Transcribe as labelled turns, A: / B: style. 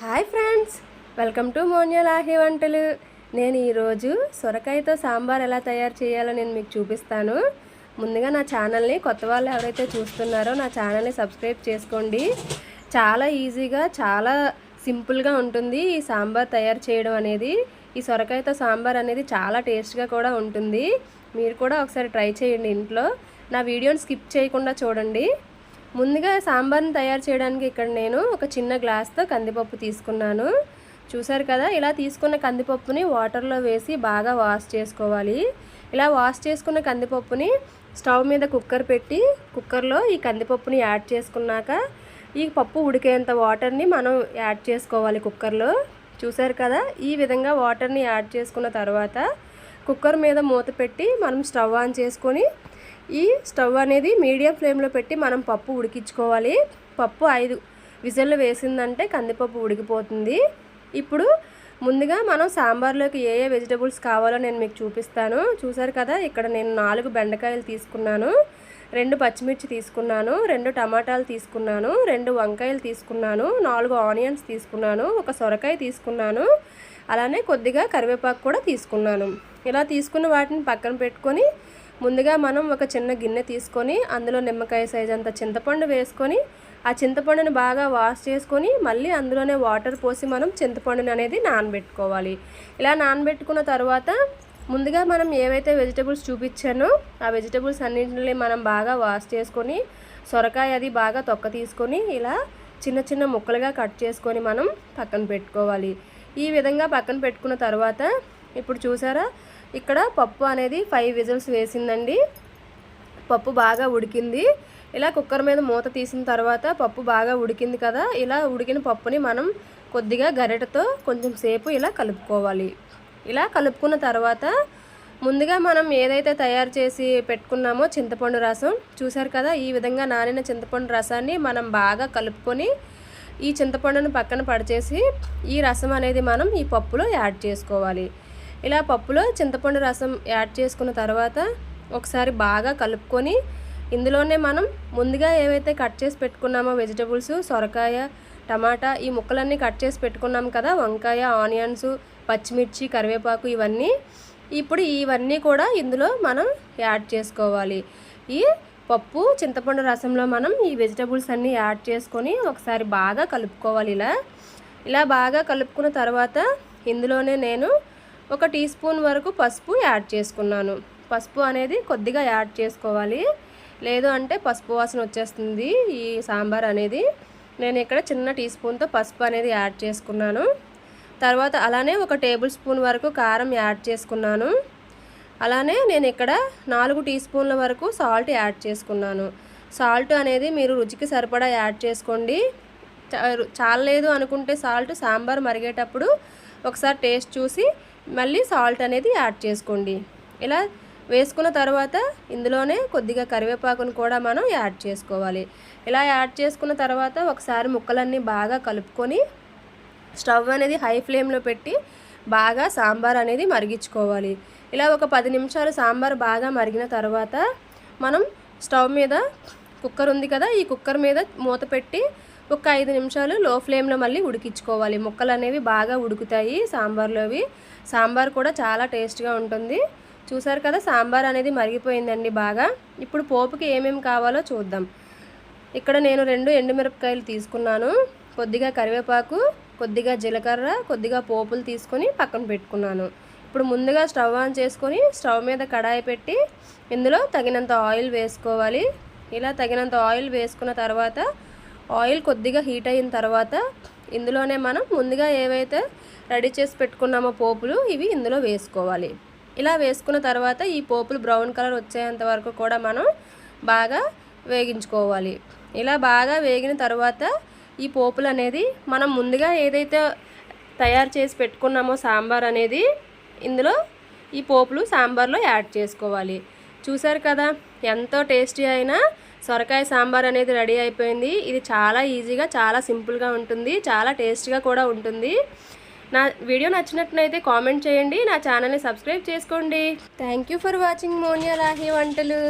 A: Hi friends welcome to మోన్యలాహి వంటలు. నేను ఈరోజు సొరకాయతో సాంబార్ ఎలా తయారు చేయాలో నేను మీకు చూపిస్తాను. ముందుగా నా ఛానల్ని కొత్త వాళ్ళు ఎవరైతే చూస్తున్నారో నా ఛానల్ని సబ్స్క్రైబ్ చేసుకోండి. చాలా ఈజీగా చాలా సింపుల్గా ఉంటుంది ఈ సాంబార్ తయారు చేయడం అనేది. ఈ సొరకాయతో సాంబార్ అనేది చాలా టేస్ట్గా కూడా ఉంటుంది. మీరు కూడా ఒకసారి ట్రై చేయండి ఇంట్లో. నా వీడియోని స్కిప్ చేయకుండా చూడండి. ముందుగా సాంబార్ని తయారు చేయడానికి ఇక్కడ నేను ఒక చిన్న గ్లాస్తో కందిపప్పు తీసుకున్నాను. చూసారు కదా ఇలా తీసుకున్న కందిపప్పుని వాటర్లో వేసి బాగా వాష్ చేసుకోవాలి. ఇలా వాష్ చేసుకున్న కందిపప్పుని స్టవ్ మీద కుక్కర్ పెట్టి కుక్కర్లో ఈ కందిపప్పుని యాడ్ చేసుకున్నాక ఈ పప్పు ఉడికేంత వాటర్ని మనం యాడ్ చేసుకోవాలి కుక్కర్లో. చూసారు కదా ఈ విధంగా వాటర్ని యాడ్ చేసుకున్న తర్వాత కుక్కర్ మీద మూత పెట్టి మనం స్టవ్ ఆన్ చేసుకొని ఈ స్టవ్ అనేది మీడియం ఫ్లేమ్లో పెట్టి మనం పప్పు ఉడికించుకోవాలి. పప్పు ఐదు. విజిల్లు వేసిందంటే కందిపప్పు ఉడికిపోతుంది. ఇప్పుడు ముందుగా మనం సాంబార్లోకి ఏ ఏ వెజిటబుల్స్ కావాలో నేను మీకు చూపిస్తాను. చూసారు కదా ఇక్కడ నేను నాలుగు బెండకాయలు తీసుకున్నాను. రెండు పచ్చిమిర్చి తీసుకున్నాను. రెండు టమాటాలు తీసుకున్నాను. రెండు వంకాయలు తీసుకున్నాను. నాలుగు ఆనియన్స్ తీసుకున్నాను. ఒక సొరకాయ తీసుకున్నాను. అలానే కొద్దిగా కరివేపాకు కూడా తీసుకున్నాను. ఇలా తీసుకున్న వాటిని పక్కన పెట్టుకొని ముందుగా మనం ఒక చిన్న గిన్నె తీసుకొని అందులో నిమ్మకాయ సైజ్ అంత చింతపండు వేసుకొని ఆ చింతపండుని బాగా వాష్ చేసుకొని మళ్ళీ అందులోనే వాటర్ పోసి మనం చింతపండుని అనేది నానబెట్టుకోవాలి. ఇలా నానబెట్టుకున్న తర్వాత ముందుగా మనం ఏవైతే వెజిటబుల్స్ చూపించానో ఆ వెజిటబుల్స్ అన్నింటినీ మనం బాగా వాష్ చేసుకొని సొరకాయ అది బాగా తొక్క తీసుకొని ఇలా చిన్న చిన్న ముక్కలుగా కట్ చేసుకొని మనం పక్కన పెట్టుకోవాలి. ఈ విధంగా పక్కన పెట్టుకున్న తర్వాత ఇప్పుడు చూసారా? ఇక్కడ పప్పు అనేది ఫైవ్ విజిల్స్ వేసిందండి. పప్పు బాగా ఉడికింది. ఇలా కుక్కర్ మీద మూత తీసిన తర్వాత పప్పు బాగా ఉడికింది కదా ఇలా ఉడికిన పప్పుని మనం కొద్దిగా గరిటతో కొంచెం సేపు ఇలా కలుపుకోవాలి. ఇలా కలుపుకున్న తర్వాత ముందుగా మనం ఏదైతే తయారు చేసి పెట్టుకున్నామో చింతపండు రసం చూసారు కదా ఈ విధంగా నానిన చింతపండు రసాన్ని మనం బాగా కలుపుకొని ఈ చింతపండును పక్కన పడిచేసి ఈ రసం అనేది మనం ఈ పప్పులో యాడ్ చేసుకోవాలి. ఇలా పప్పులో చింతపండు రసం యాడ్ చేసుకున్న తర్వాత ఒకసారి బాగా కలుపుకొని ఇందులోనే మనం ముందుగా ఏవైతే కట్ చేసి పెట్టుకున్నామో వెజిటబుల్స్ సొరకాయ టమాటా ఈ ముక్కలన్నీ కట్ చేసి పెట్టుకున్నాం కదా వంకాయ ఆనియన్స్ పచ్చిమిర్చి కరివేపాకు ఇవన్నీ. ఇప్పుడు ఇవన్నీ కూడా ఇందులో మనం యాడ్ చేసుకోవాలి. ఈ పప్పు చింతపండు రసంలో మనం ఈ వెజిటబుల్స్ అన్నీ యాడ్ చేసుకొని ఒకసారి బాగా కలుపుకోవాలి ఇలా. ఇలా బాగా కలుపుకున్న తర్వాత ఇందులోనే నేను ఒక టీ స్పూన్ వరకు పసుపు యాడ్ చేసుకున్నాను. పసుపు అనేది కొద్దిగా యాడ్ చేసుకోవాలి. లేదు అంటే పసుపు వాసన వచ్చేస్తుంది. ఈ సాంబార్ అనేది నేను ఇక్కడ చిన్న టీ స్పూన్తో పసుపు అనేది యాడ్ చేసుకున్నాను. తర్వాత అలానే ఒక టేబుల్ స్పూన్ వరకు కారం యాడ్ చేసుకున్నాను. అలానే నేను ఇక్కడ నాలుగు టీ స్పూన్ల వరకు సాల్ట్ యాడ్ చేసుకున్నాను. సాల్ట్ అనేది మీరు రుచికి సరిపడా యాడ్ చేసుకోండి. చాలలేదు అనుకుంటే సాల్ట్ సాంబార్ మరిగేటప్పుడు ఒకసారి టేస్ట్ చూసి మళ్ళీ సాల్ట్ అనేది యాడ్ చేసుకోండి. ఇలా వేసుకున్న తర్వాత ఇందులోనే కొద్దిగా కరివేపాకును కూడా మనం యాడ్ చేసుకోవాలి. ఇలా యాడ్ చేసుకున్న తర్వాత ఒకసారి ముక్కలన్నీ బాగా కలుపుకొని స్టవ్ అనేది హై ఫ్లేమ్లో పెట్టి బాగా సాంబార్ అనేది మరిగించుకోవాలి. ఇలా ఒక పది నిమిషాలు సాంబార్ బాగా మరిగిన తర్వాత మనం స్టవ్ మీద కుక్కర్ ఉంది కదా ఈ కుక్కర్ మీద మూత పెట్టి ఒక ఐదు నిమిషాలు లో ఫ్లేమ్లో మళ్ళీ ఉడికించుకోవాలి. ముక్కలు అనేవి బాగా ఉడుకుతాయి సాంబార్లోవి సాంబార్ కూడా చాలా టేస్ట్గా ఉంటుంది. చూసారు కదా సాంబార్ అనేది మరిగిపోయిందండి బాగా. ఇప్పుడు పోపుకి ఏమేమి కావాలో చూద్దాం. ఇక్కడ నేను రెండు ఎండుమిరపకాయలు తీసుకున్నాను. కొద్దిగా కరివేపాకు కొద్దిగా జీలకర్ర కొద్దిగా పోపులు తీసుకొని పక్కన పెట్టుకున్నాను. ఇప్పుడు ముందుగా స్టవ్ ఆన్ చేసుకొని స్టవ్ మీద కడాయి పెట్టి ఇందులో తగినంత ఆయిల్ వేసుకోవాలి. ఇలా తగినంత ఆయిల్ వేసుకున్న తర్వాత ఆయిల్ కొద్దిగా హీట్ అయిన తర్వాత ఇందులోనే మనం ముందుగా ఏవైతే రెడీ చేసి పెట్టుకున్నామో పోపులు ఇవి ఇందులో వేసుకోవాలి. ఇలా వేసుకున్న తర్వాత ఈ పోపులు బ్రౌన్ కలర్ వచ్చేంత వరకు కూడా మనం బాగా వేగించుకోవాలి. ఇలా బాగా వేగిన తర్వాత ఈ పోపులు అనేది మనం ముందుగా ఏదైతే తయారు చేసి పెట్టుకున్నామో సాంబార్ అనేది ఇందులో ఈ పోపులు సాంబార్లో యాడ్ చేసుకోవాలి. చూసారు కదా ఎంతో టేస్టీ అయినా సొరకాయ సాంబార్ అనేది రెడీ అయిపోయింది. ఇది చాలా ఈజీగా చాలా సింపుల్గా ఉంటుంది చాలా టేస్టీగా కూడా ఉంటుంది. నా వీడియో నచ్చినట్లయితే కామెంట్ చేయండి నా ఛానల్ని సబ్స్క్రైబ్ చేసుకోండి. థ్యాంక్ యూ ఫర్ వాచింగ్ మోనియా రాహి వంటలు.